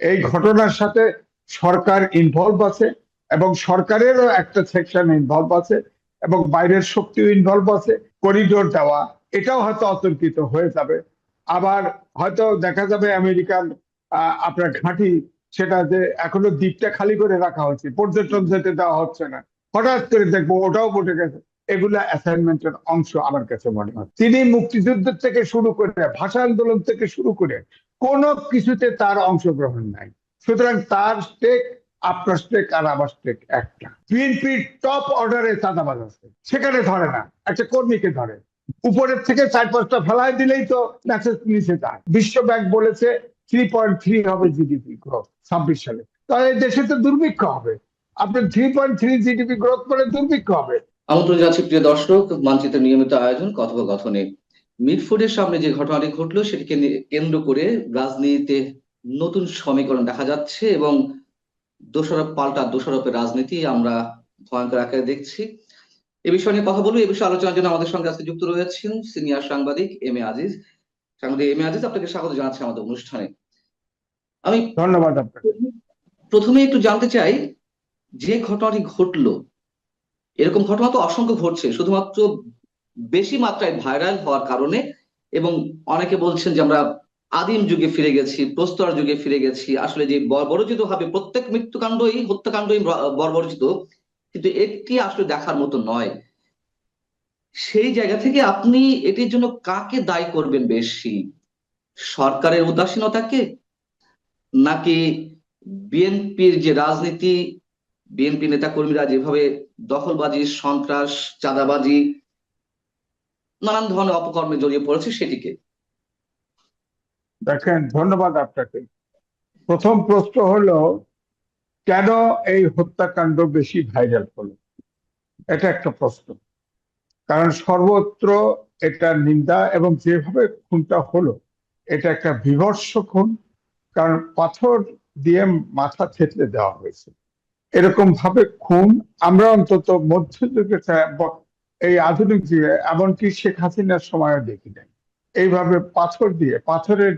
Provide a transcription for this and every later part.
এই ঘটনার সাথে সরকার ইনভলভ আছে এবং সরকারেরও একটা সেকশন ইনভলভ আছে এবং বাইরের শক্তিও ইনভলভ আছে করিডোর দেওয়া, এটাও হয়তো অতর্কিত হয়ে যাবে। আবার হয়তো দেখা যাবে আমেরিকান আপনার ঘাঁটি, সেটা যে এখনও দ্বীপটা খালি করে রাখা হচ্ছে পর্যটন যেতে দেওয়া হচ্ছে না। হঠাৎ করে দেখব ওটাও বটে গেছে। এগুলা অ্যাসাইনমেন্টের অংশ আমার কাছে মনে হয়। তিনি মুক্তিযুদ্ধ থেকে শুরু করে, ভাষা আন্দোলন থেকে শুরু করে কোনো কিছুতে তার অংশগ্রহণ নাই। সুতরাং তার স্টেক আপনার স্টেক আর আমার স্টেক একটা। বিএনপির টপ অর্ডারে চাঁদাবাজ আছে। সেখানে ধরে না। একটা কর্মীকে ধরে। উপরের থেকে চার পাঁচটা ফেলায় দিলেই তো মেসেজ নিচে যায়। বিশ্ব ব্যাংক বলেছে থ্রি পয়েন্ট থ্রি হবে জিডিপি গ্রোথ ছাব্বিশ সালে। তাহলে দেশে তো দুর্ভিক্ষ হবে। আপনার three point three GDP growth করে দুর্ভিক্ষ হবে। আমন্ত্রণ জানাচ্ছি প্রিয় দর্শক, মানচিত্রের নিয়মিত আয়োজন কথোপকথনে। মিডফোর্ডের সামনে যে ঘটনাটি ঘটলো সেটিকে কেন্দ্র করে রাজনীতিতে নতুন সমীকরণ দেখা যাচ্ছে এবং দোষারোপ পাল্টা দোষারোপের রাজনীতি আমরা ভয়ঙ্কর আকারে দেখছি। এ বিষয়ে নিয়ে কথা বলব। এ বিষয়ে আলোচনার জন্য আমাদের সঙ্গে আজকে যুক্ত রয়েছেন সিনিয়র সাংবাদিক এম এ আজিজ। সাংবাদিক এম এ আজিজ আপনাকে স্বাগত জানাচ্ছি আমাদের অনুষ্ঠানে। আমি ধন্যবাদ প্রথমে একটু জানতে চাই যে ঘটনাটি ঘটলো এরকম ঘটনা তো অসংখ্য ঘটছে শুধুমাত্র বেশি মাত্রায় ভাইরাল হওয়ার কারণে এবং অনেকে বলছেন যে আমরা আদিম যুগে ফিরে গেছি, প্রস্তর যুগে ফিরে গেছি। আসলে যে বর্বরচিত ভাবে প্রত্যেক মৃত্যুকাণ্ডই, হত্যাকাণ্ডই বর্বরচিত, কিন্তু একটি আসলে দেখার মতো নয়। সেই জায়গা থেকে আপনি এটির জন্য কাকে দায়ী করবেন বেশি? সরকারের উদাসীনতাকে? নাকি বিএনপির যে রাজনীতি, বিএনপি নেতাকর্মীরা যেভাবে দখলবাজি, সন্ত্রাস, চাঁদাবাজি নানান ধরনের অপকর্মে জড়িয়ে পড়েছে সেটিকে। দেখেন, ধন্যবাদ আপনাকে। প্রথম প্রশ্ন হলো, কেন এই হত্যাকাণ্ড বেশি ভাইরাল হলো? এটা একটা প্রশ্ন। কারণ সর্বত্র এটা নিন্দা এবং যেভাবে খুনটা হলো, এটা একটা বিভৎস খুন। কারণ পাথর দিয়ে মাথা থেতলে দেওয়া হয়েছে। এরকম ভাবে খুন আমরা অন্তত মধ্যযুগে এই আধুনিক যুগে, এমনকি শেখ হাসিনার সময়ও দেখি নাই। এইভাবে পাথর দিয়ে, পাথরের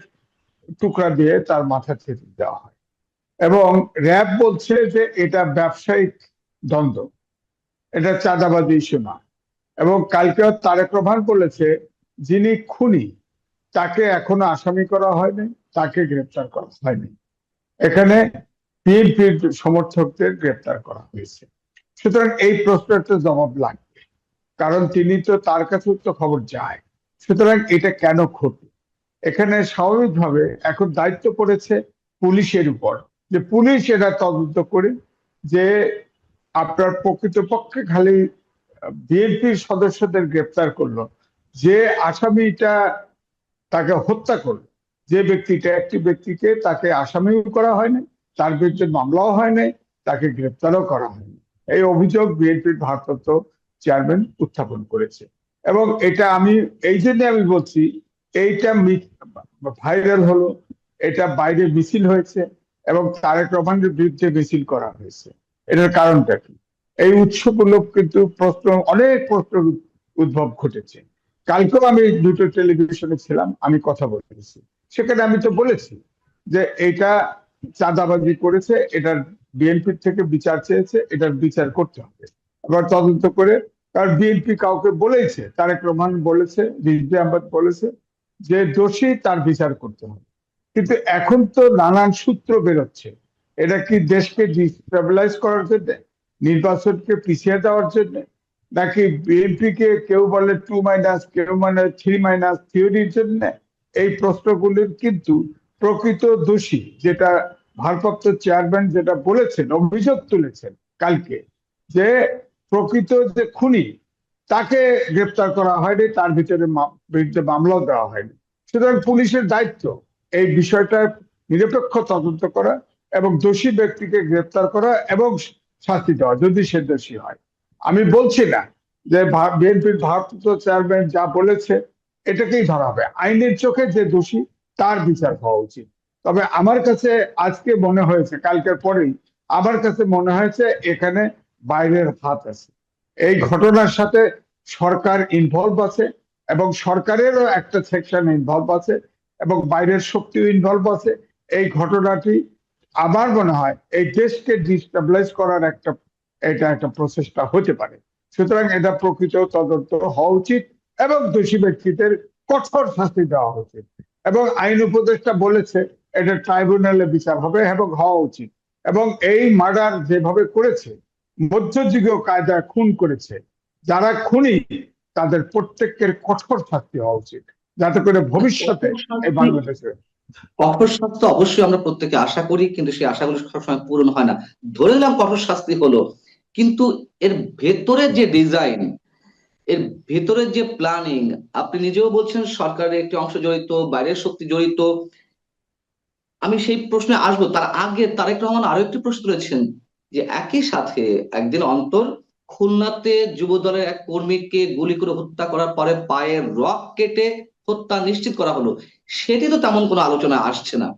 টুকরা দিয়ে তার মাথা ছেড়ে দেওয়া হয়। এবং র্যাব বলছে যে এটা ব্যবসায়িক দ্বন্দ্ব। এটা চাঁদাবাজি ইস্যু না এবং কালকেও তারেক রহমান বলেছে, যিনি খুনি, তাকে এখনও আসামি করা হয়নি, তাকে গ্রেপ্তার করা হয়নি। এখানে বিএনপির সমর্থকদের গ্রেপ্তার করা হয়েছে। সুতরাং এই প্রশ্নের তো জবাব লাগবে। কারণ তিনি তো তার কাছে তো খবর যায়। সুতরাং এটা কেন ক্ষতি এখানে স্বাভাবিকভাবে এখন দায়িত্ব পড়েছে পুলিশের উপর। যে পুলিশ এটা তদন্ত করে যে আপনার প্রকৃতপক্ষে খালি বিএনপির সদস্যদের গ্রেপ্তার করল। যে আসামিটা তাকে হত্যা করল, যে ব্যক্তিটা একটি ব্যক্তিকে তাকে আসামিও করা হয়নি, তার বিরুদ্ধে মামলাও হয়নি, তাকে গ্রেপ্তারও করা হয়নি। এই অভিযোগ বিএনপির ভারপ্রাপ্ত চেয়ারম্যান উত্থাপন করেছে। এবং এটা আমি, এই জন্য আমি বলছি, এইটা ভাইরাল হলো, এটা বাইরে মিছিল হয়েছে এবং তারেক রহমানের বিরুদ্ধে মিছিল করা হয়েছে। এটার কারণটা কি? এই উৎসগুলো কিন্তু প্রশ্ন, অনেক প্রশ্ন উদ্ভব ঘটেছে। কালকেও আমি দুটো টেলিভিশনে ছিলাম, আমি কথা বলেছি। সেখানে আমি তো বলেছি যে এটা চাঁদাবাজি করেছে, এটার বিএনপির থেকে বিচার চেয়েছে, এটার বিচার করতে হবে। এবার তদন্ত করে কারণ বিএনপি কাউকে বলেছে, তারেক রহমান বলেছে, রিজভি আহমদ বলেছে যে দোষী তার বিচার করতে হবে। কিন্তু এখন তো নানান সূত্র বেরোচ্ছে। এটা কি দেশকে ডিস্টেবিলাইজ করার জন্য, নির্বাচনকে পিছিয়ে দেওয়ার জন্য, নাকি বিএনপি কে কেউ বলে টু মাইনাস কেউ মানে থ্রি মাইনাস থিওরির জন্য? এই প্রশ্নগুলির কিন্তু প্রকৃত দোষী, যেটা ভারপ্রাপ্ত চেয়ারম্যান যেটা বলেছেন, অভিযোগ তুলেছেন কালকে, যে প্রকৃত যে খুনি, তাকে গ্রেপ্তার করা হয়নি, তার ভিতরে বিরুদ্ধে মামলাও দেওয়া হয়নি। সুতরাং পুলিশের দায়িত্ব এই বিষয়টা নিরপেক্ষ তদন্ত করা এবং দোষী ব্যক্তিকে গ্রেপ্তার করা এবং শাস্তি দেওয়া, যদি সে দোষী হয়। আমি বলছি না যে বিএনপির ভারপ্রাপ্ত চেয়ারম্যান যা বলেছে, এটাকেই ধরা হবে। আইনের চোখে যে দোষী, তার বিচার হওয়া উচিত। তবে আমার কাছে আজকে মনে হয়েছে, কালকের পরেই, আমার কাছে মনে হয়েছে, এখানে বাইরের হাত আছে। এই ঘটনার সাথে সরকার ইনভলভ আছে এবং সরকারেরও একটা সেকশন ইনভলভ আছে এবং বাইরের শক্তিও ইনভলভ আছে। এই ঘটনাটি আমার মনে হয় এই দেশকে ডিস্টাবলাইজ করার একটা, এটা একটা প্রচেষ্টা হতে পারে। সুতরাং এটা প্রকৃত তদন্ত হওয়া উচিত এবং দোষী ব্যক্তিদের কঠোর শাস্তি দেওয়া উচিত। এবং আইন উপদেষ্টা বলেছে, এটা ট্রাইব্যুনালে বিচার হবে এবং হওয়া উচিত। এবং এই মার্ডার যেভাবে করেছে মধ্যযুগীয় কায়দায় খুন করেছে। যারা খুনি তাদের প্রত্যেকের কঠোর শাস্তি হওয়া উচিত। যাতে করে ভবিষ্যতে এই বাংলাদেশে কঠোর শাস্তি অবশ্যই আমরা প্রত্যেকে আশা করি কিন্তু সেই আশাগুলো সবসময় পূরণ হয় না। ধরে নিলাম কঠোর শাস্তি হলো কিন্তু এর ভেতরের যে ডিজাইন এর ভেতরের যে প্ল্যানিং আপনি নিজেও বলছেন সরকারের একটি অংশ জড়িত বাইরের শক্তি জড়িত। আমি সেই প্রশ্নে আসব। তার আগে তারেক রহমান আরও একটি প্রশ্ন তুলেছেন। যে একই সাথে একদিন অন্তর খুলনাতে যুব দলের এক কর্মীকে গুলি করে হত্যা করার পরে পায়ের রক কেটে হত্যা নিশ্চিত করা হলো সেটি তো তেমন কোনো আলোচনা আসছে না।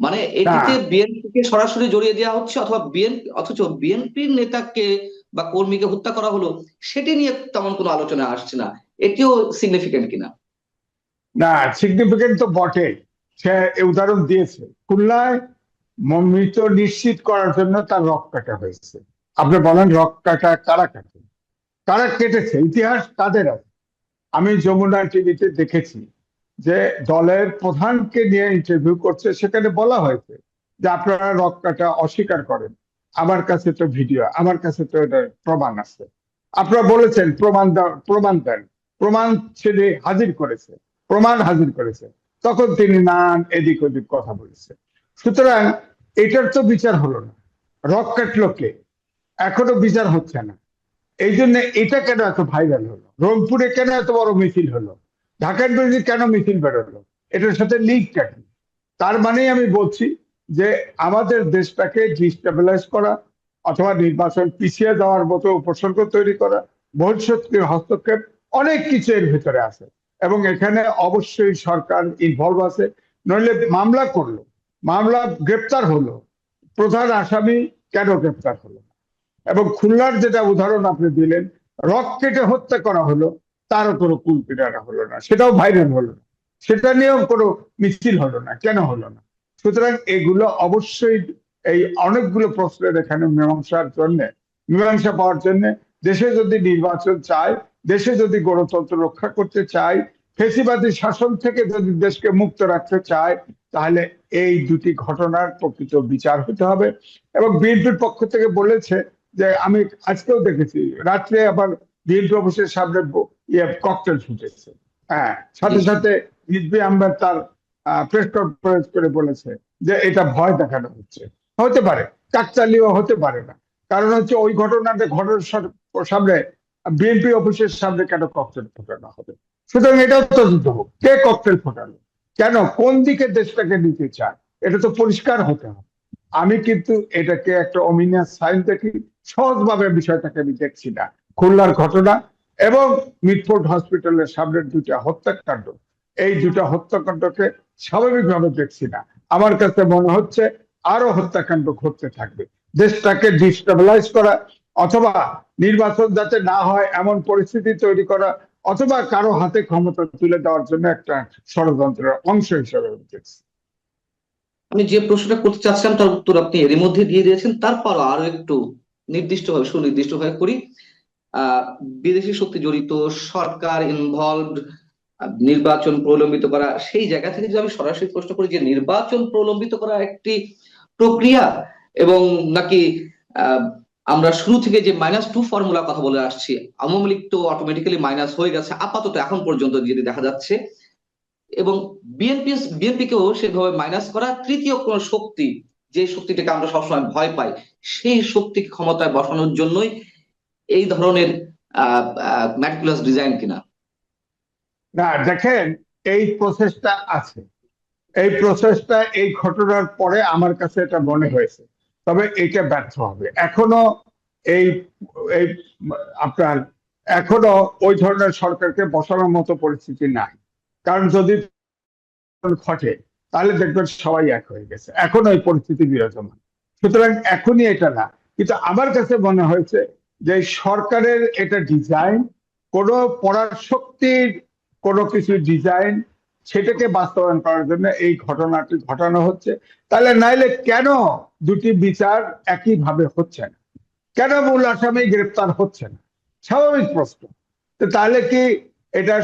মানে এটিতে বিএনপিকে সরাসরি জড়িয়ে দেওয়া হচ্ছে অথবা বিএনপি অথচ বিএনপির নেতাকে বা কর্মীকে হত্যা করা হলো সেটি নিয়ে তেমন কোনো আলোচনা আসছে না। এটিও সিগনিফিকেন্ট কিনা? না সিগনিফিকেন্ট তো বটে সে উদাহরণ দিয়েছে। খুলনায় মৃত নিশ্চিত করার জন্য তার রক কাটা হয়েছে। আপনি বলেন রক কাটা কারা কাটে? কারা কেটেছে? ইতিহাস কাদের আছে। আমি যমুনা টিভিতে দেখেছি যে দলের প্রধানকে নিয়ে ইন্টারভিউ করছে, সেখানে বলা হয়েছে যে আপনারা রক কাটা অস্বীকার করেন। আমার কাছে তো ভিডিও আমার কাছে তো এটা প্রমাণ আছে। আপনারা বলেছেন প্রমাণ প্রমাণ দেন। প্রমাণ ছেলে হাজির করেছে, প্রমাণ হাজির করেছে। তখন তিনি নান এদিক ওদিক কথা বলেছে সুতরাং এটার তো বিচার হলো না। রক কাটলো কে এখনও বিচার হচ্ছে না। এই জন্য এটা কেন এত ভাইরাল হলো? রংপুরে কেন এত বড় মিছিল হলো? ঢাকার বিরোধী কেন মিছিল বেরোলো? এটার সাথে লিঙ্কটা কি? তার মানেই আমি বলছি যে আমাদের দেশটাকে ডিস্টেবিলাইজ করা অথবা নির্বাচন পিছিয়ে দেওয়ার মতো উপসর্গ তৈরি করা বহিঃশক্তির হস্তক্ষেপ, অনেক কিছু এর ভিতরে আছে। এবং এখানে অবশ্যই সরকার ইনভলভ আছে। নইলে মামলা করল। মামলা গ্রেপ্তার হলো। প্রধান আসামি কেন গ্রেপ্তার হলো? এবং খুলনার যেটা উদাহরণ আপনি দিলেন রক কেটে হত্যা করা হলো, তারও কোনো কুল কিনারা হলো না, সেটাও ভাইরাল হলো না। সেটা নিয়েও কোনো মিছিল হলো না, কেন হলো না? সুতরাং এগুলো অবশ্যই এই অনেকগুলো প্রশ্নের এখানে মীমাংসার জন্য, মীমাংসা পাওয়ার জন্য, দেশে যদি নির্বাচন চায়, দেশে যদি গণতন্ত্র রক্ষা করতে চায়, ফেসিবাদী শাসন থেকে যদি দেশকে মুক্ত রাখতে চায় তাহলে এই দুটি ঘটনার প্রকৃত বিচার হতে হবে। এবং বিএনপির পক্ষ থেকে বলেছে যে আমি আজকেও দেখেছি রাত্রে আবার বিএনপি অফিসের সামনে ইয়ে ককটেল ফুটেছে। হ্যাঁ সাথে সাথে রিজবি আহমেদ তার প্রেস কনফারেন্স করে বলেছে যে এটা ভয় দেখানো হচ্ছে। হতে পারে কাকতালীয় হতে পারে না। কারণ হচ্ছে ওই ঘটনাটা ঘটনার সামনে বিএনপি অফিসের সামনে কেন ককটেল ফোটানো হবে? সুতরাং এটাও তদন্ত হোক। কে ককটেল ফোটালো? কেন? কোন দিকে দেশটাকে নিতে চায়? এটা তো পরিষ্কার হতে হবে। আমি কিন্তু এটাকে একটা অমিনিয়াস সাইন দেখি, সহজভাবে বিষয়টাকে আমি দেখছি না। খুলনার ঘটনা এবং মিটফোর্ড হসপিটালের সামনের দুটা হত্যাকাণ্ড। এই দুটা হত্যাকাণ্ডকে স্বাভাবিকভাবে দেখছি না। আমার কাছে মনে হচ্ছে আরও হত্যাকাণ্ড ঘটতে থাকবে। দেশটাকে ডিস্টেবিলাইজ করা অথবা নির্বাচন যাতে না হয়, এমন পরিস্থিতি তৈরি করা অথবা কারও হাতে ক্ষমতা তুলে দেওয়ার জন্য একটা ষড়যন্ত্রের অংশ হিসেবে দেখছি। আমি যে প্রশ্নটা করতে চাচ্ছিলাম তার উত্তর আপনি এরই মধ্যে দিয়ে দিয়েছেন। তারপর আরও একটু নির্দিষ্টভাবে, সুনির্দিষ্টভাবে করি। বিদেশি শক্তি জড়িত, সরকার ইনভলভড নির্বাচন প্রলম্বিত করা, সেই জায়গা থেকে যদি আমি সরাসরি প্রশ্ন করি যে নির্বাচন প্রলম্বিত করা একটি প্রক্রিয়া এবং নাকি আমরা শুরু থেকে যে মাইনাস টু ফর্মুলা কথা বলে আসছি, আওয়ামী লীগ তো অটোমেটিক্যালি মাইনাস হয়ে গেছে, আপাতত এখন পর্যন্ত যেটি দেখা যাচ্ছে। এবং বিএনপি বিএনপিকেও সেভাবে মাইনাস করা তৃতীয় কোন শক্তি, যে শক্তিটাকে আমরা সবসময় ভয় পাই, সেই শক্তি ক্ষমতায় বসানোর জন্যই এই ধরনের ম্যাটিকুলাস ডিজাইন কিনা। না, দেখেন, এই প্রসেসটা আছে। এই প্রসেসটা এই ঘটনার পরে আমার কাছে এটা মনে হয়েছে। তবে এটা ব্যর্থ হবে। এখনও এই আপনার, এখনও ওই ধরনের সরকারকে বসানোর মতো পরিস্থিতি নাই। কারণ যদি ঘটে, তাহলে দেখবেন সবাই এক হয়ে গেছে। এখন ওই পরিস্থিতি বিরাজমান। সুতরাং এখনই এটা না। কিন্তু আমার কাছে মনে হয়েছে যে সরকারের এটা ডিজাইন, কোনো পরাশক্তির কোনো কিছু ডিজাইন, সেটাকে বাস্তবায়ন করার জন্য এই ঘটনাটি ঘটানো হচ্ছে। তাহলে নাইলে কেন দুটি বিচার একইভাবে হচ্ছে না। কেন মূল আসামি গ্রেপ্তার হচ্ছে না? স্বাভাবিক প্রশ্ন। তাহলে কি এটা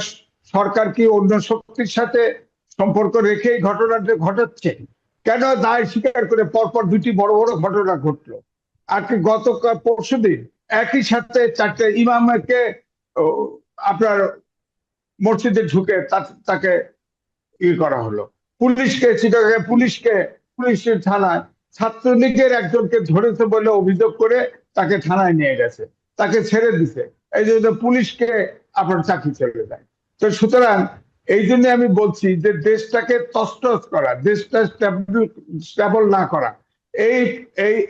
সরকার কি অন্য শক্তির সাথে সম্পর্ক রেখে এই ঘটনাটা ঘটাচ্ছে? কেন দায় স্বীকার করে পরপর দুটি বড় বড় ঘটনা ঘটলো? আর কি গত পরশু দিন একই সাথে চারটে ইমামকে আপনার মসজিদে ঢুকে তাকে ই করা হলো। পুলিশকে, চিটাগাং পুলিশকে পুলিশের থানায় ছাত্রলীগের একজনকে ধরেছে বলে অভিযোগ করে তাকে থানায় নিয়ে গেছে, তাকে ছেড়ে দিছে। এই জন্য পুলিশকে আপনার চাকরি ছেড়ে দেয়। তো সুতরাং এই জন্য আমি বলছি যে দেশটাকে তস্তস করা, দেশটা স্টেবল না করা, এই- এই-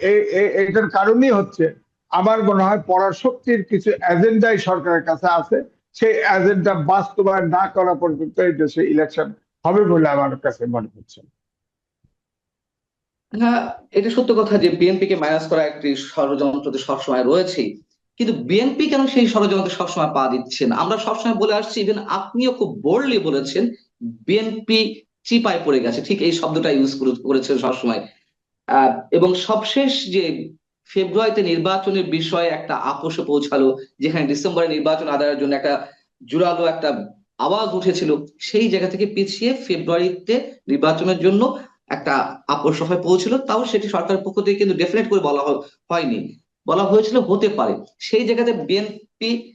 এইটার কারণই হচ্ছে আমার মনে হয় পরাশক্তির কিছু এজেন্ডাই সরকারের কাছে আছে। সেই এজেন্ডা বাস্তবায়ন না করা পর্যন্ত এই দেশে ইলেকশন হবে বলে আমার কাছে মনে হচ্ছে। হ্যাঁ এটা সত্য কথা যে বিএনপি কে মাইনাস করা একটি ষড়যন্ত্র তো সবসময় রয়েছেই। কিন্তু বিএনপি কেন সেই ষড়যন্ত্রে সবসময় পা দিচ্ছেন আমরা সবসময় বলে আসছি ইভেন আপনিও খুব বোল্ডলি বলেছেন বিএনপি চিপায় পড়ে গেছে। ঠিক এই শব্দটা ইউজ করেছেন সবসময়। এবং সবশেষ যে ফেব্রুয়ারিতে নির্বাচনের বিষয়ে একটা আপোষে পৌঁছালো, যেখানে ডিসেম্বরে নির্বাচন আদায়ের জন্য একটা জোরালো একটা আওয়াজ উঠেছিল, সেই জায়গা থেকে পিছিয়ে ফেব্রুয়ারিতে নির্বাচনের জন্য একটা আপোষ সভায় পৌঁছিল, তাও সেটি সরকারের পক্ষ থেকে কিন্তু ডেফিনেট করে বলা হয়নি। বলা হয়েছিল হতে পারে। সেই জায়গাতে বিএনপি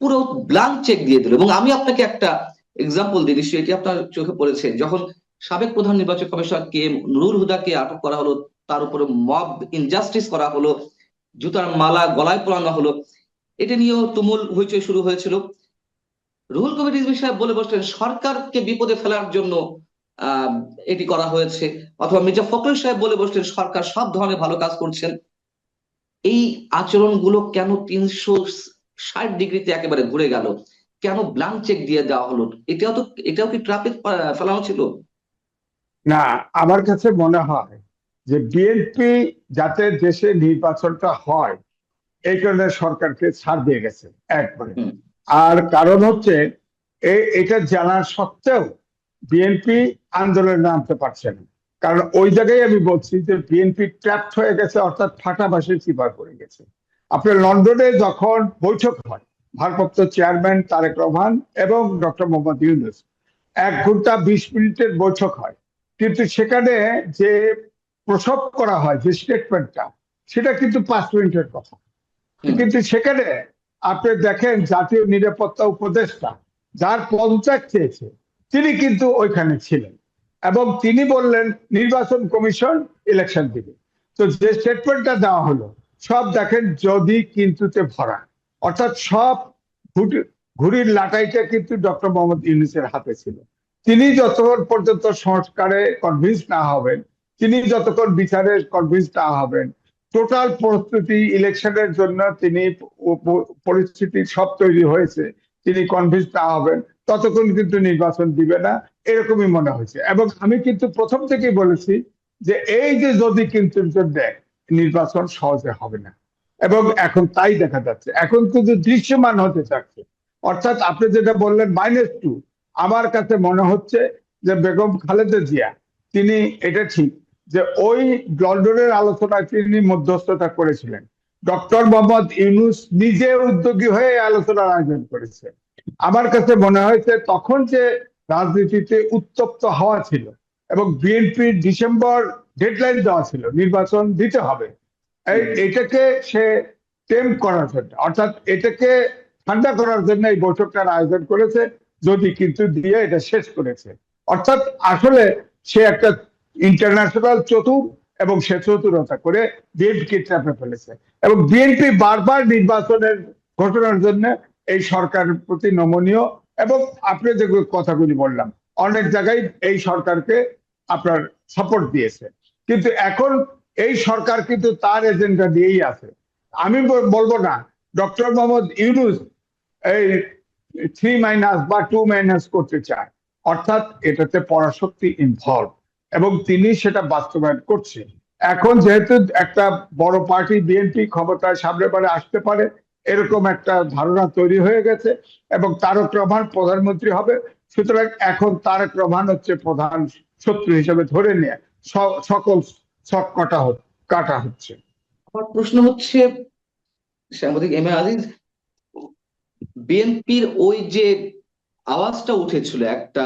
পুরো ব্লাঙ্ক চেক দিয়ে দিল। এবং আমি আপনাকে একটা এক্সাম্পল দিই নিশ্চয়ই এটি আপনার চোখে পড়েছে। যখন সাবেক প্রধান নির্বাচন কমিশনার কে নুরুল হুদাকে আটক করা হলো, তার উপরে মব ইনজাস্টিস করা হলো, জুতার মালা গলায় পরানো হলো, এটা নিয়েও তুমুল হইচই শুরু হয়েছিল। রুহুল কবির সাহেব বলে বসলেন, সরকারকে বিপদে ফেলার জন্য এটি করা হয়েছে। অথবা মির্জা ফখরুল সাহেব বলে বসলেন সরকার সব ধরনের ভালো কাজ করছেন। এই আচরণগুলো কেন তিনশো ষাট ডিগ্রিতে একেবারে ঘুরে গেল? কেন ব্লাঙ্ক চেক দিয়ে দেওয়া হলো? এটাও তো এটাও কি ট্রাফিক ফেলানো ছিল? না আমার কাছে মনে হয় যে বিএনপি যাতে দেশে নির্বাচনটা হয় এই কারণে সরকারকে ছাড় দিয়ে গেছে একবারে। আর কারণ হচ্ছে এটা জানার সত্ত্বেও বিএনপি আন্দোলনে নামতে পারছে না। কারণ ওই জায়গায় আমি বলছি যে বিএনপি ট্র্যাপড হয়ে গেছে অর্থাৎ ফাটাবাসের চিপায় পড়ে গেছে। আপনার লন্ডনে যখন বৈঠক হয় ভারপ্রাপ্ত চেয়ারম্যান তারেক রহমান এবং ডক্টর মোহাম্মদ ইউনুস এক ঘণ্টা বিশ মিনিটের বৈঠক হয়। কিন্তু সেখানে যে প্রসব করা হয় যে স্টেটমেন্টটা সেটা কিন্তু পাঁচ মিনিটের কথা। কিন্তু সেখানে আপনি দেখেন জাতীয় নিরাপত্তা উপদেষ্টা যার পদত্যাগ চেয়েছে তিনি কিন্তু ওইখানে ছিলেন। এবং তিনি বললেন, নির্বাচন কমিশন ইলেকশন দিবে। তো যে স্টেটমেন্টটা দেওয়া হলো, সব দেখেন যদি কিন্তুতে ভরা। অর্থাৎ সব ঘুড়ির লাটাইটা কিন্তু ডক্টর মোহাম্মদ ইউনুসের হাতে ছিল। তিনি যতক্ষণ পর্যন্ত সংস্কারে কনভিন্স না হবেন, তিনি যতক্ষণ বিচারে কনভিন্স না হবেন টোটাল প্রস্তুতি ইলেকশনের জন্য তিনি পরিস্থিতি সব তৈরি হয়েছে। তিনি কনভিন্স না হবেন, ততক্ষণ কিন্তু নির্বাচন দিবে না, এরকমই মনে হয়েছে। এবং আমি কিন্তু প্রথম থেকেই বলেছি যে এই যে যদি কিন্তু নির্বাচন সহজে হবে না। এবং এখন তাই দেখা যাচ্ছে। এখন কিন্তু দৃশ্যমান হতে চাচ্ছে অর্থাৎ আপনি যেটা বললেন মাইনাস টু আমার কাছে মনে হচ্ছে যে বেগম খালেদা জিয়া, তিনি এটা ঠিক যে ওই লন্ডনের আলোচনায় তিনি মধ্যস্থতা করেছিলেন। ডক্টর মোহাম্মদ ইউনুস নিজে উদ্যোগী হয়ে আলোচনার আয়োজন করেছে। আমার কাছে মনে হয়েছে তখন যে রাজনীতিতে উত্তপ্ত হওয়া ছিল এবং বিএনপির ডিসেম্বর ডেডলাইন দেওয়া ছিল নির্বাচন দিতে হবে। এই- এটাকে সে টেম করার জন্য অর্থাৎ এটাকে ঠান্ডা করার জন্য এই বৈঠকটার আয়োজন করেছে যদি কিন্তু দিয়ে এটা শেষ করেছে। অর্থাৎ আসলে সে একটা ইন্টারন্যাশনাল চতুর এবং সে করে বিএনপি চাপে ফেলেছে। এবং বিএনপি বারবার নির্বাচনের ঘটনার জন্য এই সরকারের প্রতি নমনীয় এবং আপনি যে কথাগুলি বললাম, অনেক জায়গায় এই সরকারকে আপনার সাপোর্ট দিয়েছে। কিন্তু এখন এই সরকার কিন্তু তার এজেন্ডা দিয়েই আছে। আমি বলব না, ডক্টর মোহাম্মদ ইউনুস এই থ্রি মাইনাস বা টু মাইনাস করতে চায়। অর্থাৎ এটাতে পরাশক্তি ইনভলভ এবং তিনি সেটা বাস্তবায়ন করছে এখন যেহেতু একটা বড় পার্টি বিএনপি ক্ষমতায় সামনে বারে আসতে পারে, এরকম একটা ধারণা তৈরি হয়ে গেছে এবং তারক রহমান প্রধানমন্ত্রী হবে। সুতরাং এখন তারেক রহমান হচ্ছে প্রধান শত্রু হিসেবে ধরে নিয়ে সকল সব কাটা কাটা হচ্ছে। আমার প্রশ্ন হচ্ছে, সাংবাদিক এম এ আজিজ বিএনপির ওই যে আওয়াজটা উঠেছিল, একটা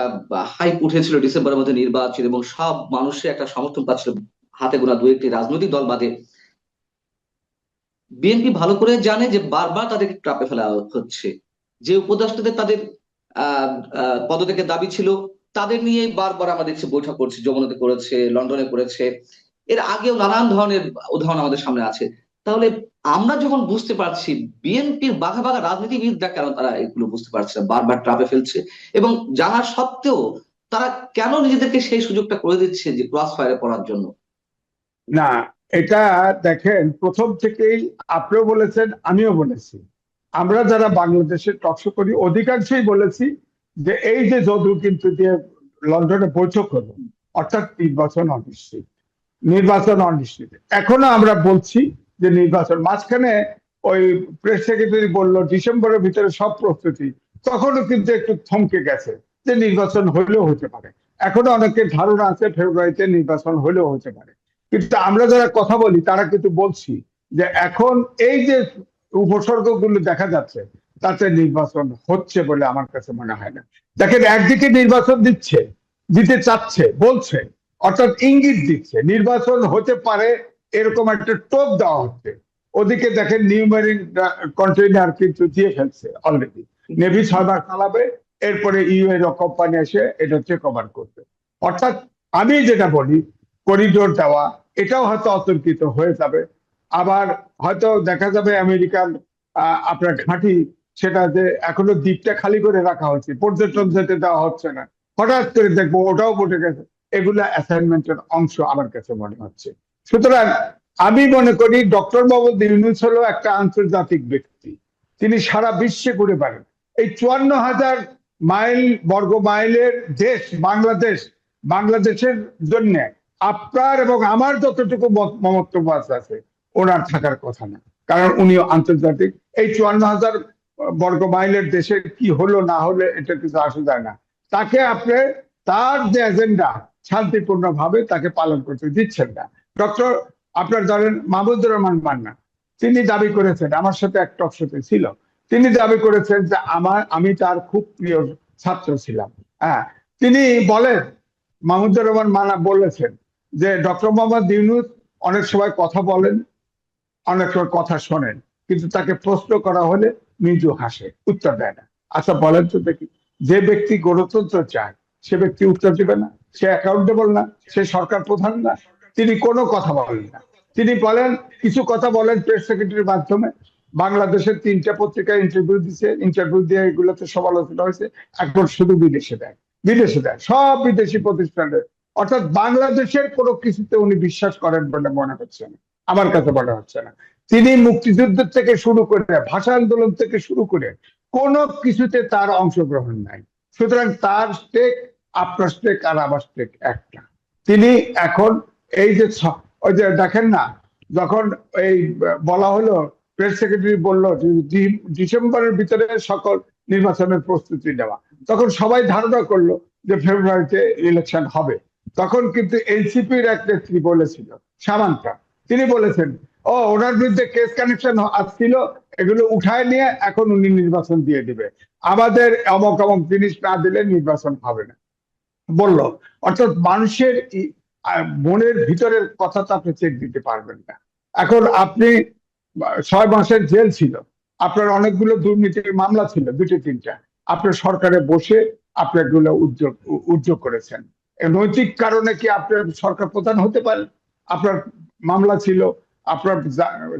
হাইপ উঠেছিল ডিসেম্বরের মধ্যে নির্বাচন এবং সব মানুষের একটা সমর্থন পাচ্ছিল হাতে গোনা দু একটি রাজনৈতিক দল বাদে। বিএনপি ভালো করে জানে যে বারবার তাদেরকে ট্রাপে ফেলা হচ্ছে। যে উপদেষ্টাদের তাদের পদত্যাগের দাবি ছিল, তাদের নিয়ে বারবার আমরা দেখছি বৈঠক করছে, যমুনাতে করেছে, লন্ডনে করেছে। এর আগেও নানান ধরনের উদাহরণ আমাদের সামনে আছে। তাহলে আমরা যখন বুঝতে পারছি বিএনপির বাঘা বাঘা রাজনীতিবিদরা কেন তারা এগুলো বুঝতে পারছে না, বারবার ট্রাপে ফেলছে, এবং জানা সত্ত্বেও তারা কেন নিজেদেরকে সেই সুযোগটা করে দিচ্ছে যে ক্রস ফায়ারে পড়ার জন্য? না, এটা দেখেন, প্রথম থেকেই আপনিও বলেছেন, আমিও বলেছি। আমরা যারা বাংলাদেশে টকশো করি, অধিকাংশই বলেছি যে এই যে যদু কিন্তু দিয়ে লন্ডনে বৈঠক হলো, অর্থাৎ নির্বাচন অনিশ্চিত নির্বাচন অনিশ্চিত। এখনও আমরা বলছি যে নির্বাচন। মাঝখানে ওই প্রেস সেক্রেটারি বলল, ডিসেম্বরের ভিতরে সব প্রস্তুতি। তখনও কিন্তু একটু থমকে গেছে যে নির্বাচন হলেও হতে পারে। এখনও অনেকের ধারণা আছে ফেব্রুয়ারিতে নির্বাচন হলেও হতে পারে। কিন্তু আমরা যারা কথা বলি, তারা কিন্তু বলছি যে এখন এই যে উপসর্গগুলো দেখা যাচ্ছে, তাতে নির্বাচন হচ্ছে বলে আমার কাছে মনে হয় না। দেখেন, একদিকে নির্বাচন দিচ্ছে, দিতে চাচ্ছে, বলছে, অর্থাৎ ইঙ্গিত দিচ্ছে, নির্বাচন হতে পারে এরকম একটা টোপ দেওয়া হচ্ছে। ওদিকে দেখেন নিউমেরিং কন্টেইনার কিন্তু দিয়ে ফেলছে অলরেডি নেভি ছয়বার চালাবে এরপরে ইউএর কোম্পানি এসে এটা চেক ওভার করবে। অর্থাৎ আমি যেটা বলি করিডোর দেওয়া এটাও হয়তো অতর্কিত হয়ে যাবে। আবার হয়তো দেখা যাবে আমেরিকান আহ, আপনার ঘাঁটি সেটা যে এখনও দ্বীপটা খালি করে রাখা হচ্ছে পর্যটন যেতে দেওয়া হচ্ছে না। হঠাৎ করে দেখব ওটাও বটে গেছে। এগুলো অ্যাসাইনমেন্টের অংশ আমার কাছে মনে হচ্ছে। সুতরাং আমি মনে করি ডক্টর মোহাম্মদ ইউনুস হলো একটা আন্তর্জাতিক ব্যক্তি। তিনি সারা বিশ্বে ঘুরে বেড়ান। এই চুয়ান্ন হাজার মাইল, বর্গ মাইলের দেশ বাংলাদেশ, বাংলাদেশের জন্য আপনার এবং আমার যতটুকু মত- মমত্ব আছে ওনার থাকার কথা না। কারণ উনিও আন্তর্জাতিক। এই চুয়ান্ন হাজার বর্গ মাইলের দেশে কি হলো, না হলে এটা কিছু আসে যায় না। তাকে আপনি, তার যে এজেন্ডা শান্তিপূর্ণ ভাবে তাকে পালন করতে দিচ্ছেন না। ডক্টর, আপনার ধরেন মাহমুদুর রহমান মান্না, তিনি দাবি করেছেন, আমার সাথে এক টক শোতে ছিল, তিনি দাবি করেছেন যে আমার, আমি তার খুব প্রিয় ছাত্র ছিলাম। হ্যাঁ তিনি বলেন, মাহমুদুর রহমান মান্না বলেছেন যে ডক্টর মোহাম্মদ ইউনুস অনেক সময় কথা বলেন, অনেক সময় কথা শোনেন, কিন্তু তাকে প্রশ্ন করা হলে মৃদু হাসে, উত্তর দেয় না। আচ্ছা বলেন তো দেখি, যে ব্যক্তি গণতন্ত্র চায়, সে ব্যক্তি উত্তর দেবে না? সে অ্যাকাউন্টেবল না? সে সরকার প্রধান না? তিনি কোনো কথা বলেন না তিনি বলেন, কিছু কথা বলেন প্রেস সেক্রেটারির মাধ্যমে। বাংলাদেশের তিনটা পত্রিকায় ইন্টারভিউ দিছে। ইন্টারভিউ দিয়ে এগুলোতে সমালোচনা হয়েছে। এখন শুধু বিদেশে দেয়। বিদেশে দেয়। সব বিদেশি প্রতিষ্ঠানে। অর্থাৎ বাংলাদেশের কোনো কিছুতে উনি বিশ্বাস করেন বলে মনে হচ্ছে না। আমার কাছে মনে হচ্ছে না। তিনি মুক্তিযুদ্ধের থেকে শুরু করে, ভাষা আন্দোলন থেকে শুরু করে কোনো কিছুতে তার অংশগ্রহণ নাই। সুতরাং তার স্টেক আপনার স্টেক আর আমার স্টেক একটা। তিনি এখন এই যে ওই যে দেখেন না, যখন এই বলা হলো প্রেস সেক্রেটারি বলল ডিসেম্বরের ভিতরে সকল নির্বাচনের প্রস্তুতি নেওয়া। তখন সবাই ধারণা করল যে ফেব্রুয়ারিতে ইলেকশন হবে। তখন কিন্তু এনসিপির এক নেত্রী বলেছিল, সামান্তা। তিনি বলেছেন, ও, ওনার বিরুদ্ধে কেস কানেকশন আসছিল, এগুলো উঠায় নিয়ে এখন উনি নির্বাচন দিয়ে দিবে। আমাদের অমক অমক জিনিস না দিলে নির্বাচন হবে না। বলল। অর্থাৎ মানুষের মনের ভিতরের কথা তো আপনি চেক দিতে পারবেন না। এখন আপনি ছয় মাসের জেল ছিল, আপনার অনেকগুলো দুর্নীতির মামলা ছিল দুটো তিনটা। আপনার সরকারে বসে আপনি এগুলো উদ্যোগ উদ্যোগ করেছেন। নৈতিক কারণে কি আপনার সরকার প্রধান হতে পারেন আপনার মামলা ছিল, আপনার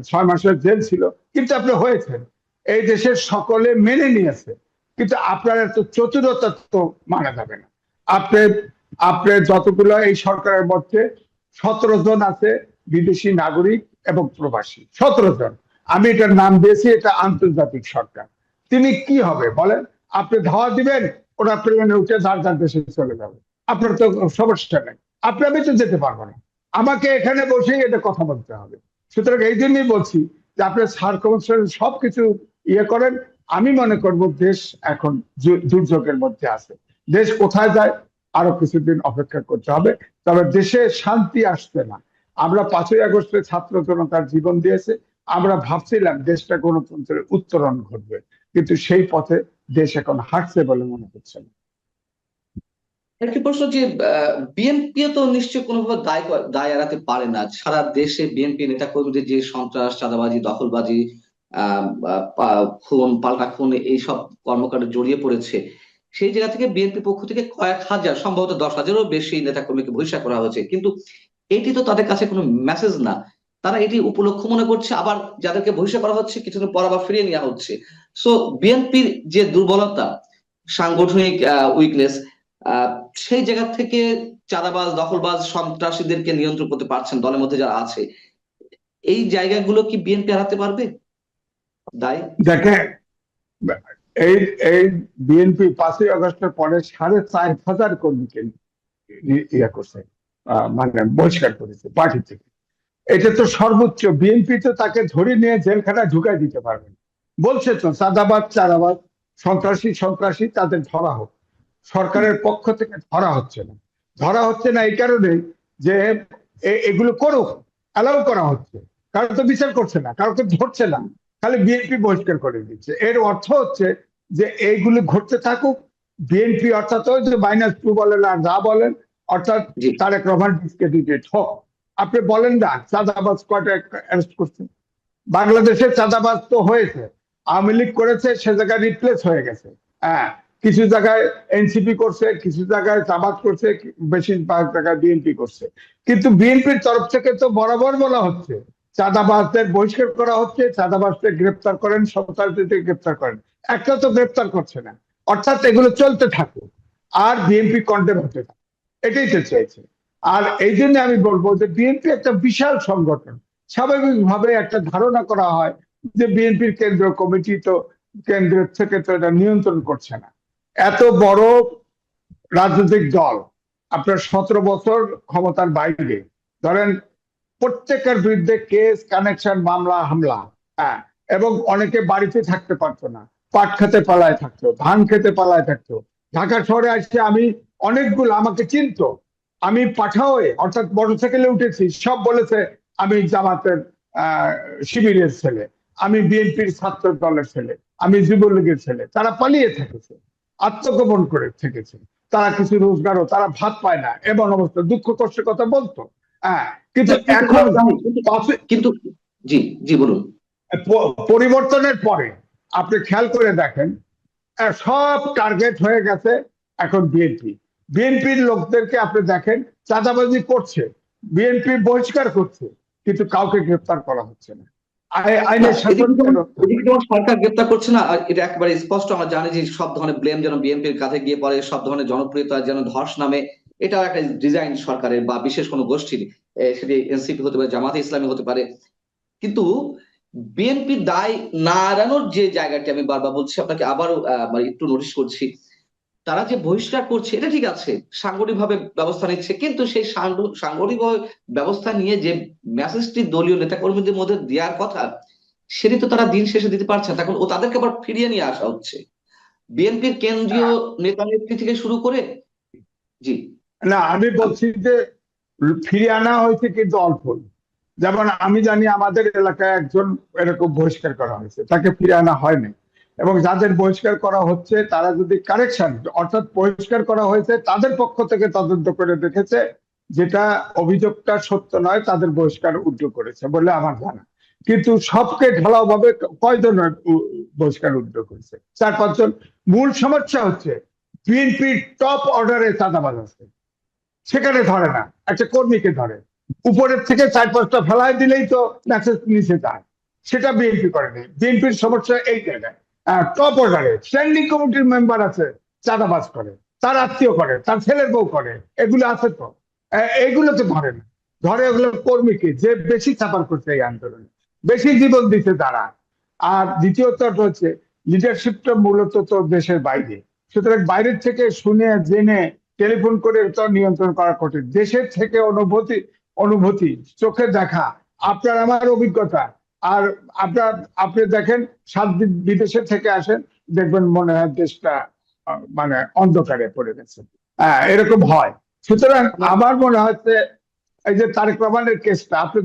ছয় মাসের জেল ছিল, কিন্তু আপনি হয়েছেন। এই দেশের সকলে মেনে নিয়েছে, কিন্তু আপনার এত চতুরতা তো মানা যাবে না। আপনি আপনি যতগুলো এই সরকারের মধ্যে সতেরো জন আছে বিদেশি নাগরিক এবং প্রবাসী, সতেরো জন। আমি এটার নাম দিয়েছি, এটা আন্তর্জাতিক সরকার। তিনি কি হবে বলেন? আপনি ধাওয়া দিবেন, ওরা প্লেনে উঠে যার যার দেশে চলে যাবে। আপনার তো সমস্যা নেই। আপনি, আমি তো যেতে পারব না। আমাকে এখানে বসেই এটা কথা বলতে হবে। সুতরাং এই জন্যই বলছি যে আপনার সার কমিশন সবকিছু ইয়ে করেন। আমি মনে করব দেশ এখন দুর্যোগের মধ্যে আছে। দেশ কোথায় যায় আরও কিছুদিন অপেক্ষা করতে হবে। তবে দেশে শান্তি আসছে না। আমরা পাঁচই আগস্টে ছাত্র জনতার জীবন দিয়েছে। আমরা ভাবছিলাম দেশটা গণতন্ত্রের উত্তরণ ঘটবে। কিন্তু সেই পথে দেশ এখন হাঁটছে বলে মনে হচ্ছে না। একটি প্রশ্ন যে বিএনপি তো নিশ্চয় কোনোভাবে দায় দায় এড়াতে পারে না। সারা দেশে বিএনপি নেতা কর্মীদের যে সন্ত্রাস, চাঁদাবাজি, দখলবাজি খুন, পাল্টা খুন, এইসব কর্মকাণ্ডে জড়িয়ে পড়েছে। সেই জায়গা থেকে বিএনপি পক্ষ থেকে কয়েক হাজার, সম্ভবত দশ হাজারেরও বেশি নেতা কর্মীকে বহিষ্কার করা হয়েছে। কিন্তু এটি তো তাদের কাছে কোনো মেসেজ না। তারা এটি উপলক্ষ মনে করছে, আবার যাদেরকে বহিষ্কার করা হচ্ছে কিছুদিন পর আবার ফিরিয়ে নেওয়া হচ্ছে। সো বিএনপির যে দুর্বলতা, সাংগঠনিক উইকনেস সেই জায়গা থেকে চাঁদাবাজ, দখলবাজ সন্ত্রাসীদেরকে নিয়ন্ত্রণ করতে পারছেন দলের মধ্যে যারা আছে। এই জায়গাগুলো কি বিএনপি হারাতে পারবে? দায়? দেখে এই এই বিএনপি পাঁচই আগস্টের পরে সাড়ে চার হাজার কর্মীকে ইয়ে করছে মানে বহিষ্কার করেছে পার্টি থেকে। এটা তো সর্বোচ্চ বিএনপি তো তাকে ধরে নিয়ে জেলখানায় ঢুকাই দিতে পারবে বলছে তো, চাঁদাবাদ চাঁদাবাদ, সন্ত্রাসী সন্ত্রাসী, তাদের ধরা হোক। সরকারের পক্ষ থেকে ধরা হচ্ছে না। ধরা হচ্ছে না এই কারণে যে এগুলো করুক, অ্যালাউ করা হচ্ছে। কারও তো বিচার করছে না, কারও তো ধরছে না। খালি বিএনপি বহিষ্কার করে দিচ্ছে। এর অর্থ হচ্ছে যে এইগুলি ঘটতে থাকুক বিএনপি অর্থাৎ ওই যে মাইনাস টু বলেন আর যা বলেন অর্থাৎ তারেক রহমান ডিসক্রেডিটেড হোক। আপনি বলেন না চাঁদাবাজ কয়টা অ্যারেস্ট করছে? বাংলাদেশে চাঁদাবাজ তো হয়েছে আওয়ামী লীগ করেছে সে জায়গায় রিপ্লেস হয়ে গেছে। হ্যাঁ কিছু জায়গায় এনসিপি করছে কিছু জায়গায় চাবাদ করছে বেশিরভাগ জায়গায় বিএনপি করছে। কিন্তু বিএনপির তরফ থেকে তো বরাবর বলা হচ্ছে চাঁদাবাজদের বহিষ্কার করা হচ্ছে চাঁদাবাজদের গ্রেপ্তার করেন সন্ত্রাসীদের গ্রেপ্তার করেন। একটা তো গ্রেপ্তার করছে না। অর্থাৎ এগুলো চলতে থাকুক, আর বিএনপি কন্টেম হতে থাকে এটাই তো চাইছে। আর এই জন্য আমি বলব যে বিএনপি একটা বিশাল সংগঠন। স্বাভাবিকভাবে একটা ধারণা করা হয় যে বিএনপির কেন্দ্রীয় কমিটি তো কেন্দ্রের থেকে তো এটা নিয়ন্ত্রণ করছে না। এত বড় রাজনৈতিক দল, আপনার সতেরো বছর ক্ষমতার বাইরে, ধরেন প্রত্যেকের বিরুদ্ধে কেস, কানেকশন, মামলা, হামলা হ্যাঁ এবং অনেকে বাড়িতে থাকতে পারতো না। পাট খেতে পালায় থাকতো ধান খেতে পালায় থাকতো। ঢাকা শহরে আসছে আমি অনেকগুলো আমাকে চিনতো। আমি পাঠাওয়ে অর্থাৎ মোটরসাইকেলে উঠেছি সব বলেছে আমি জামাতের শিবিরের ছেলে আমি বিএনপির ছাত্র দলের ছেলে আমি যুবলীগের ছেলে। তারা পালিয়ে থেকেছে আত্মগোপন করে থেকেছে। তারা কিছু রোজগারও তারা ভাত পায় না এমন অবস্থা দুঃখ কষ্টের কথা বলতো। হ্যাঁ কিন্তু এখন কিন্তু জি জি বলুন। পরিবর্তনের পরে আপনি খেয়াল করে দেখেন সব টার্গেট হয়ে গেছে এখন বিএনপি বিএনপির লোকদেরকে আপনি দেখেন চাঁদাবাজি করছে বিএনপি বহিষ্কার করছে কিন্তু কাউকে গ্রেপ্তার করা হচ্ছে না। আইনের শাসন সরকার গ্রেপ্তার করছে না এটা একেবারে স্পষ্ট আমরা জানি যে সব ধরনের ব্লেম যেন বিএনপির কাঁধে গিয়ে পড়ে সব ধরনের জনপ্রিয়তা যেন ধস নামে এটাও একটা ডিজাইন সরকারের বা বিশেষ কোনো গোষ্ঠীর সেটি এনসিপি হতে পারে জামাতে ইসলামী হতে পারে। কিন্তু বিএনপির দায় না এড়ানোর যে জায়গাটি, আমি বারবার বলছি, আপনাকে আবারও মানে একটু নোটিশ করছি, তারা যে বহিষ্কার করছে, এটা ঠিক আছে, সাংগঠনিকভাবে ব্যবস্থা নিচ্ছে, কিন্তু সেই সাংগ- সাংগঠনিক ব্যবস্থা নিয়ে যে মেসেজটি দলীয় নেতাকর্মীদের মধ্যে দেওয়ার কথা, সেটি তো তারা দিন শেষে দিতে পারছে না। তখন ও তাদেরকে আবার ফিরিয়ে নিয়ে আসা হচ্ছে। বিএনপির কেন্দ্রীয় নেতা নেত্রী থেকে শুরু করে, জি। না, আমি বলছি যে, ফিরিয়ে আনা হয়েছে কিন্তু অল্প। যেমন আমি জানি আমাদের এলাকায় একজন এরকম বহিষ্কার করা হয়েছে, তাকে ফিরে আনা হয়নি। এবং যাদের বহিষ্কার করা হচ্ছে, তারা যদি কারেকশন অর্থাৎ বহিষ্কার করা হয়েছে, তাদের পক্ষ থেকে তদন্ত করে দেখেছে, যেটা অভিযোগটা সত্য নয়, তাদের বহিষ্কার উদ্যোগ করেছে বলে আমার জানা। কিন্তু সবকে ঢালাও ভাবে কয়জন বহিষ্কার উদ্যোগ করেছে চার, পাঁচজন। মূল সমস্যা হচ্ছে, বিএনপির টপ অর্ডারে চাঁদাবাজ আছে। সেখানে ধরে না, একটা কর্মীকে ধরে। উপরের থেকে চার পাঁচটা ফেলায় দিলেই তো মেসেজ নিচে যায়। সেটা বিএনপি করেনি বিএনপির সমস্যা এই জায়গায় টপ অর্ডারে স্ট্যান্ডিং কমিটির মেম্বার আছে, চাঁদাবাজ করে, তার আত্মীয় করে, তার ছেলের বউ করে, এগুলো আছে তো। এগুলো তো ধরে না। ধরে ওগুলো কর্মীকে যে বেশি চাপার করছে এই আন্দোলনে। বেশি জীবন দিতে তারা। আর দ্বিতীয়ত হচ্ছে লিডারশিপটা মূলত তো দেশের বাইরে। সুতরাং বাইরের থেকে শুনে, জেনে, টেলিফোন করে তো নিয়ন্ত্রণ করা কঠিন। দেশের থেকে অনুভূতি অনুভূতি চোখে দেখা আপনার আমার অভিজ্ঞতা। আর আপনার আপনি দেখেন সাত দিন বিদেশে থেকে আসেন দেখবেন মনে হয় দেশটা মানে অন্ধকারে পড়ে গেছে। হ্যাঁ এরকম হয়। সুতরাং আমার মনে হচ্ছে এই যে তারেক রহমানের কেসটা আপনি